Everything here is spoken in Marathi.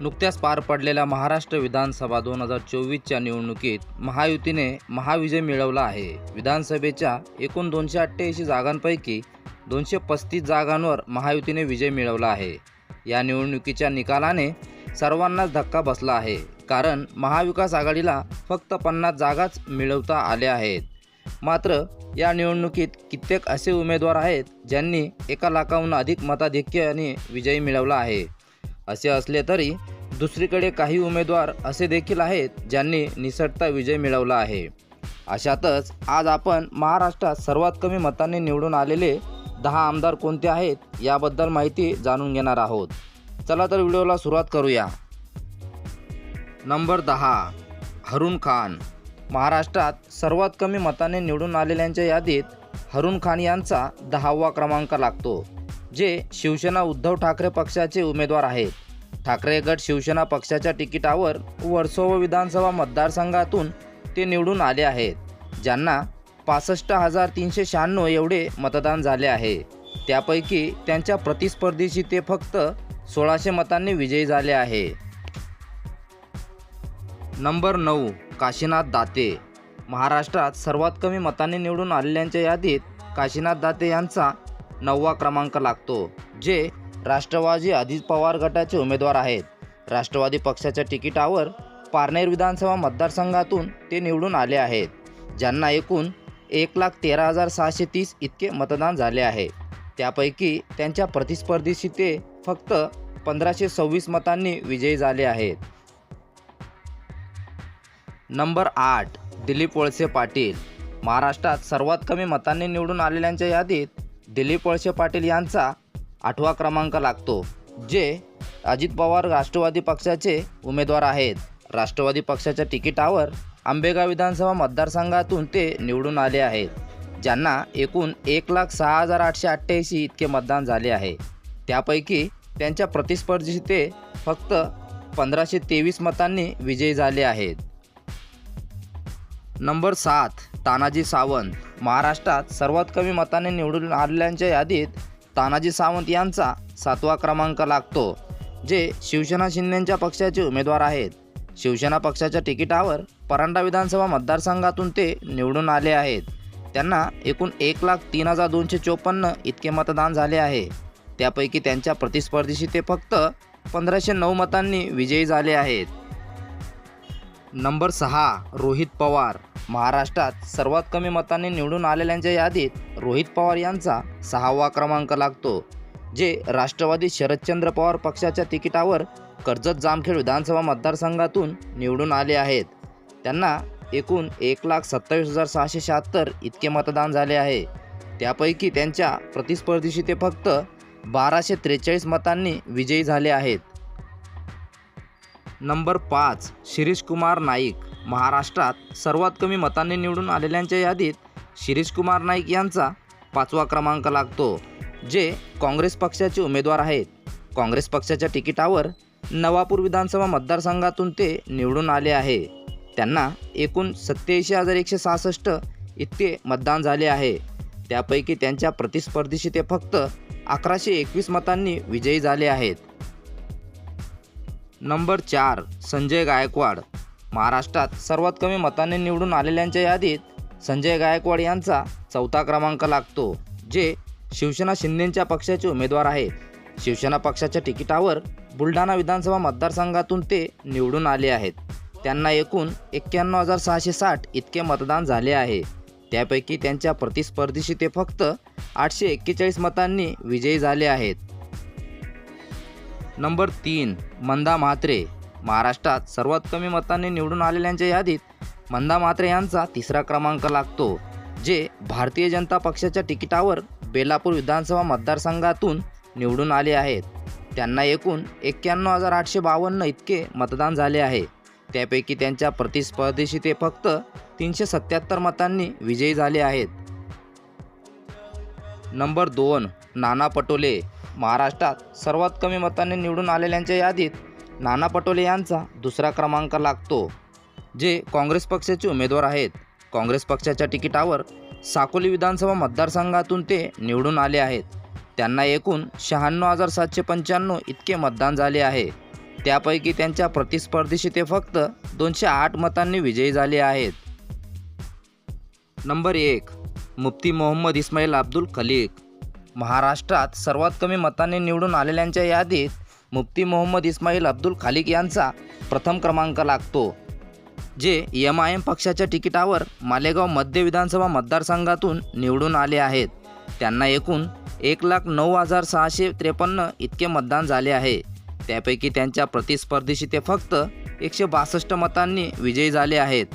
नुकत्याच पार पडलेल्या महाराष्ट्र विधानसभा दोन हजार चोवीसच्या निवडणुकीत महायुतीने महाविजय मिळवला आहे. विधानसभेच्या एकूण दोनशे अठ्ठ्याऐंशी जागांपैकी दोनशे पस्तीस जागांवर महायुतीने विजय मिळवला आहे. या निवडणुकीच्या निकालाने सर्वांनाच धक्का बसला आहे कारण महाविकास आघाडीला फक्त पन्नास जागाच मिळवता आल्या आहेत. मात्र या निवडणुकीत कित्येक असे उमेदवार आहेत ज्यांनी एका लाखाहून अधिक मताधिक्याने विजय मिळवला आहे. असे असले तरी दुसरीकडे काही उमेदवार असे देखील आहेत ज्यांनी निसटता विजय मिळवला आहे. अशातच आज आपण महाराष्ट्रात सर्वात कमी मतांनी निवडून आलेले दहा आमदार कोणते आहेत याबद्दल माहिती जाणून घेणार आहोत. चला तर व्हिडिओला सुरुवात करूया. नंबर दहा हरून खान. महाराष्ट्रात सर्वात कमी मताने निवडून आलेल्यांच्या यादीत हरून खान यांचा दहावा क्रमांक लागतो जे शिवसेना उद्धव ठाकरे पक्षाचे उमेदवार आहेत. ठाकरे गट शिवसेना पक्षाच्या तिकिटावर वर्सोवा विधानसभा मतदारसंघातून ते निवडून आले आहेत ज्यांना पासष्ट हजार तीनशे शहाण्णव एवढे मतदान झाले आहे. त्यापैकी त्यांच्या प्रतिस्पर्धीशी ते फक्त सोळाशे मतांनी विजयी झाले आहे. नंबर नऊ काशीनाथ दाते. महाराष्ट्रात सर्वात कमी मतांनी निवडून आलेल्यांच्या यादीत काशीनाथ दाते यांचा नववा क्रमांक लागतो जे राष्ट्रवादी अजित पवार गटाचे उमेदवार आहेत. राष्ट्रवादी पक्षाच्या तिकिटावर पारनेर विधानसभा मतदारसंघातून ते निवडून आले आहेत. ज्यांना एकूण एक लाख तेरा हजार सहाशे तीस इतके मतदान झाले आहे. त्यापैकी त्यांच्या प्रतिस्पर्धीशी ते फक्त पंधराशे सव्वीस मतांनी विजयी झाले आहेत. नंबर आठ दिलीप वळसे पाटील. महाराष्ट्रात सर्वात कमी मतांनी निवडून आलेल्यांच्या यादीत दिलीप वळसे पाटील यांचा आठवा क्रमांक लागतो जे अजित पवार राष्ट्रवादी पक्षाचे उमेदवार आहेत. राष्ट्रवादी पक्षाच्या तिकिटावर आंबेगाव विधानसभा मतदारसंघातून ते निवडून आले आहेत ज्यांना एकूण एक लाख सहा हजार आठशे अठ्ठ्याऐंशी इतके मतदान झाले आहे. त्यापैकी त्यांच्या प्रतिस्पर्धीशी ते फक्त पंधराशे तेवीस मतांनी विजयी झाले आहेत. नंबर सात तानाजी सावंत. महाराष्ट्रात सर्वात कमी मताने निवडून आलेल्यांच्या यादीत तानाजी सावंत यांचा सातवा क्रमांक लागतो जे शिवसेना शिंदेंच्या पक्षाचे उमेदवार आहेत. शिवसेना पक्षाच्या तिकिटावर परांडा विधानसभा मतदारसंघातून ते निवडून आले आहेत. त्यांना एकूण एक लाख तीन हजार दोनशे चोपन्न इतके मतदान झाले आहे. त्यापैकी त्यांच्या प्रतिस्पर्धीशी ते फक्त पंधराशे नऊ मतांनी विजयी झाले आहेत. नंबर सहा रोहित पवार. महाराष्ट्रात सर्वात कमी मतांनी निवडून आलेल्यांच्या यादीत रोहित पवार यांचा सहावा क्रमांक लागतो जे राष्ट्रवादी शरदचंद्र पवार पक्षाच्या तिकिटावर कर्जत जामखेड विधानसभा मतदारसंघातून निवडून आले आहेत. त्यांना एकूण एक लाख सत्तावीस हजार सहाशे शहात्तर इतके मतदान झाले आहे. त्यापैकी त्यांच्या प्रतिस्पर्धीशी ते फक्त बाराशे त्रेचाळीस मतांनी विजयी झाले आहेत. नंबर पाच शिरीष कुमार नाईक महाराष्ट्रात सर्वात कमी मतांनी निवडून आलेल्यांच्या यादीत शिरीष कुमार नाईक यांचा पाचवा क्रमांक लागतो जे काँग्रेस पक्षाचे उमेदवार आहेत. काँग्रेस पक्षाच्या तिकिटावर नवापूर विधानसभा मतदारसंघातून ते निवडून आले आहे. त्यांना एकूण सत्याऐंशी हजार एकशे सहासष्ट इतके मतदान झाले आहे. त्यापैकी त्यांच्या प्रतिस्पर्धीशी ते फक्त अकराशे एकवीस मतांनी विजयी झाले आहेत. नंबर चार संजय गायकवाड. महाराष्ट्रात सर्वात कमी मतांनी निवडून आलेल्यांच्या यादीत संजय गायकवाड यांचा चौथा क्रमांक लागतो जे शिवसेना शिंदेच्या पक्षाचे उमेदवार आहेत. शिवसेना पक्षाच्या तिकिटावर बुलढाणा विधानसभा मतदारसंघातून ते निवडून आले आहेत. त्यांना एकूण एक्क्याण्णव हजार सहाशे साठ इतके मतदान झाले आहे. त्यापैकी त्यांच्या प्रतिस्पर्धीशी ते फक्त आठशे एक्केचाळीस मतांनी विजयी झाले आहेत. नंबर तीन मंदा म्हात्रे. महाराष्ट्रात सर्वात कमी मतांनी निवडून आलेल्यांच्या यादीत मंदा मात्रे यांचा तिसरा क्रमांक लागतो जे भारतीय जनता पक्षाच्या तिकिटावर बेलापूर विधानसभा मतदारसंघातून निवडून आले आहेत. त्यांना एकूण एक्क्याण्णव हजार आठशे बावन्न इतके मतदान झाले आहे. त्यापैकी त्यांच्या प्रतिस्पर्धीशी ते फक्त तीनशे सत्याहत्तर मतांनी विजयी झाले आहेत. नंबर दोन नाना पटोले. महाराष्ट्रात सर्वात कमी मतांनी निवडून आलेल्यांच्या यादीत नाना पटोले यांचा दुसरा क्रमांक लागतो. जे काँग्रेस पक्षाचे उमेदवार आहेत. काँग्रेस पक्षाच्या तिकिटावर साकोली विधानसभा मतदारसंघातून ते निवडून आले आहेत. त्यांना एकूण शहाण्णव हजार सातशे पंच्याण्णव इतके मतदान झाले आहे. त्यापैकी त्यांच्या प्रतिस्पर्धीशी ते फक्त दोनशे आठ मतांनी विजयी झाले आहेत. नंबर एक मुफ्ती मोहम्मद इस्माईल अब्दुल खलीक. महाराष्ट्रात सर्वात कमी मतांनी निवडून आलेल्यांच्या यादीत मुफ्ती मोहम्मद इस्माईल अब्दुल खालिक यांचा प्रथम क्रमांक लागतो. जे एम आय एम पक्षाच्या तिकिटावर मालेगाव मध्य विधानसभा मतदारसंघातून निवडून आले आहेत. त्यांना एकूण एक लाख नऊ हजार सहाशे त्रेपन्न इतके मतदान झाले आहे. त्यापैकी त्यांच्या प्रतिस्पर्धीशी ते फक्त एकशे बासष्ट मतांनी विजयी झाले आहेत.